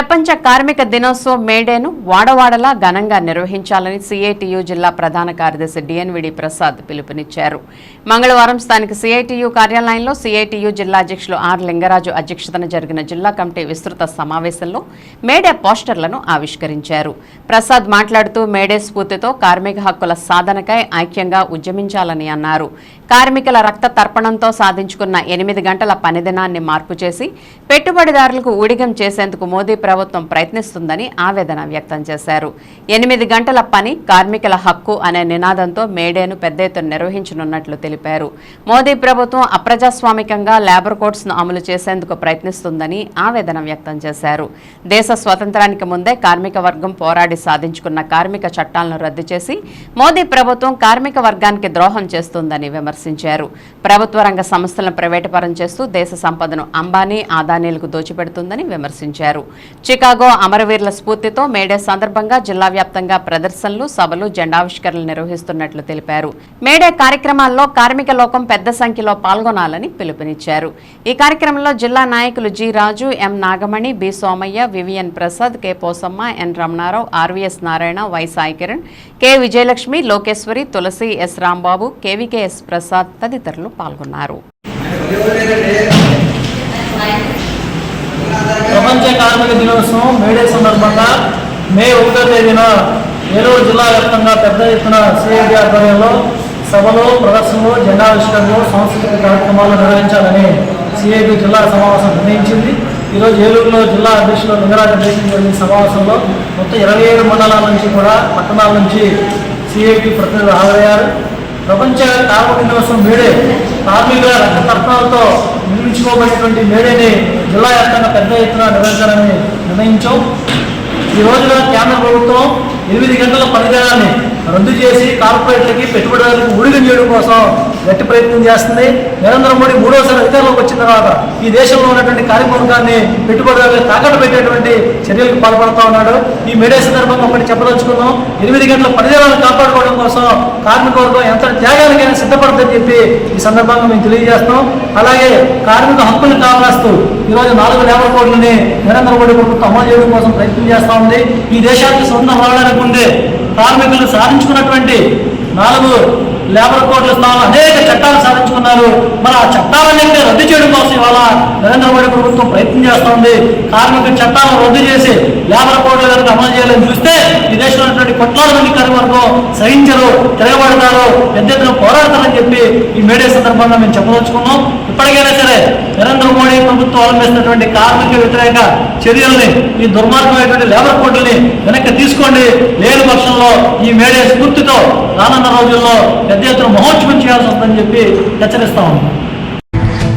ప్రపంచ కార్మిక దినోత్సవం మేడేను వాడవాడలా ఘనంగా నిర్వహించాలని సిఐటియు జిల్లా ప్రధాన కార్యదర్శి డిఎన్విడి ప్రసాద్ పిలుపునిచ్చారు. మంగళవారం స్థానిక సిఐటియు కార్యాలయంలో సిఐటియు జిల్లా అధ్యక్షులు ఆర్ లింగరాజు అధ్యక్షతన జరిగిన జిల్లా కమిటీ విస్తృత సమావేశంలో మేడే పోస్టర్లను ఆవిష్కరించారు. ప్రసాద్ మాట్లాడుతూ మేడే స్ఫూర్తితో కార్మిక హక్కుల సాధనకై ఐక్యంగా ఉద్యమించాలని అన్నారు. కార్మికుల రక్త తర్పణంతో సాధించుకున్న ఎనిమిది గంటల పనిదినాన్ని మార్పు చేసి పెట్టుబడిదారులకు ఊడిగం చేసేందుకు మోదీ ప్రభుత్వం ప్రయత్నిస్తుందని ఆవేదన వ్యక్తం చేశారు. ఎనిమిది గంటల పని కార్మికుల హక్కు అనే నినాదంతో మేడేను పెద్ద ఎత్తున నిర్వహించనున్నట్లు తెలిపారు. మోదీ ప్రభుత్వం అప్రజాస్వామికంగా లేబర్ కోడ్స్ను అమలు చేసేందుకు ప్రయత్నిస్తుందని ఆవేదన వ్యక్తం చేశారు. దేశ స్వతంత్రానికి ముందే కార్మిక వర్గం పోరాడి సాధించుకున్న కార్మిక చట్టాలను రద్దు చేసి మోదీ ప్రభుత్వం కార్మిక వర్గానికి ద్రోహం చేస్తుందని విమర్శించారు. ప్రభుత్వ రంగ సంస్థలను ప్రైవేటుపరం చేస్తూ దేశ సంపదను అంబానీ ఆదానీలకు దోచిపెడుతుందని విమర్శించారు. చికాగో అమరవీరుల స్ఫూర్తితో మేడే సందర్భంగా జిల్లా వ్యాప్తంగా ప్రదర్శనలు సభలు జెండావిష్కరణలు నిర్వహిస్తున్నట్లు తెలిపారు. మేడే కార్యక్రమాల్లో కార్మిక లోకం పెద్ద సంఖ్యలో పాల్గొనాలని పిలుపునిచ్చారు. ఈ కార్యక్రమంలో జిల్లా నాయకులు G Raju M Nagamani B Somaiah V V N Prasad K Posamma N Ramanarao R V S Narayana Y Sai Kiran K Vijayalakshmi Lokeshwari Tulasi S Rambabu K V K S Prasad తదితరులు పాల్గొన్నారు. ప్రపంచ కార్మిక దినోత్సవం May Day సందర్భంగా మే ఒకటో తేదీన ఏలూరు జిల్లా వ్యాప్తంగా పెద్ద ఎత్తున సిఐటి ఆధ్వర్యంలో సభలు ప్రదర్శనలు జెండావిష్కరణలు సాంస్కృతిక కార్యక్రమాలు నిర్వహించాలని సిఐటి జిల్లా సమావేశం నిర్ణయించింది. ఈరోజు ఏలూరులో జిల్లా అధ్యక్షులు లింగరాజ అధ్యక్షులు జరిగిన సమావేశంలో మొత్తం ఇరవై ఏడు మండలాల నుంచి కూడా పట్టణాల నుంచి సిఐటి ప్రతినిధులు హాజరయ్యారు. ప్రపంచ కార్మిక దినోత్సవం మేడే కార్మికుల రక్త తర్పణాలతో నిర్మించుకోబడినటువంటి మేడేని జిల్లా వ్యాప్తంగా పెద్ద ఎత్తున నిర్వహించాలని నిర్ణయించాం. ఈ రోజున కేంద్ర ప్రభుత్వం ఎనిమిది గంటల పనిచేయాలని రద్దు చేసి కార్పొరేట్లకి పెట్టుబడిదారులకు ఊడిగం చేయడం కోసం గట్టి ప్రయత్నం చేస్తుంది. నరేంద్ర మోడీ మూడోసారి అధికారంలోకి వచ్చిన తర్వాత ఈ దేశంలో ఉన్నటువంటి కార్మిక పెట్టుబడిదారులు పెట్టుబడిదారులకు తాకట్టు పెట్టేటువంటి చర్యలకు పాల్పడుతూ ఉన్నాడు. ఈ మేడే సందర్భంగా ఒకటి చెప్పదలుచుకున్నాం. ఎనిమిది గంటల పనిదినాలను కాపాడుకోవడం కోసం కార్మికవర్గం ఎంత త్యాగానికైనా సిద్ధపడతాయని చెప్పి ఈ సందర్భంగా మేము తెలియజేస్తాం అలాగే కార్మిక హక్కులను కాపాడుస్తూ ఈరోజు నాలుగు లేబర్ కోడ్లని నరేంద్ర మోడీ ప్రభుత్వం అమలు చేయడం కోసం ప్రయత్నం చేస్తూ ఉంది. ఈ దేశానికి సొంతం రావడానికి ముందే కార్మికులు సాధించుకున్నటువంటి నాలుగు లేబర్ కోడ్ల స్థానంలో అనేక చట్టాలు సాధించుకున్నారు. మరి ఆ చట్టాలన్నింటినీ రద్దు చేయడం కోసం ఇవాళ నరేంద్ర మోడీ ప్రభుత్వం ప్రయత్నం చేస్తోంది. కార్మిక చట్టాలను రద్దు చేసి లేబర్ కోడ్ల కనుక అమలు చేయాలని చూస్తే ఈ దేశంలో ఉన్నటువంటి కోట్లాది మంది కార్మికులకు సహించరు తిరగబడతారు. పెద్ద ఎత్తున పోరాడతారని చెప్పి ఈ మేడే సందర్భంగా మేము చెప్పదలుచుకున్నాం. ఇప్పటికైనా సరే నరేంద్ర మోడీ ప్రభుత్వం అవలంబిస్తున్నటువంటి కార్మిక వ్యతిరేక చర్యల్ని ఈ దుర్మార్గమైనటువంటి లేబర్ కోడ్లని వెనక్కి తీసుకోండి. లేని పక్షంలో ఈ మేడే స్ఫూర్తితో రానున్న రోజుల్లో పెద్ద ఎత్తున మహోత్సవం చేయాల్సి వస్తుందని చెప్పి హెచ్చరిస్తా ఉన్నాం.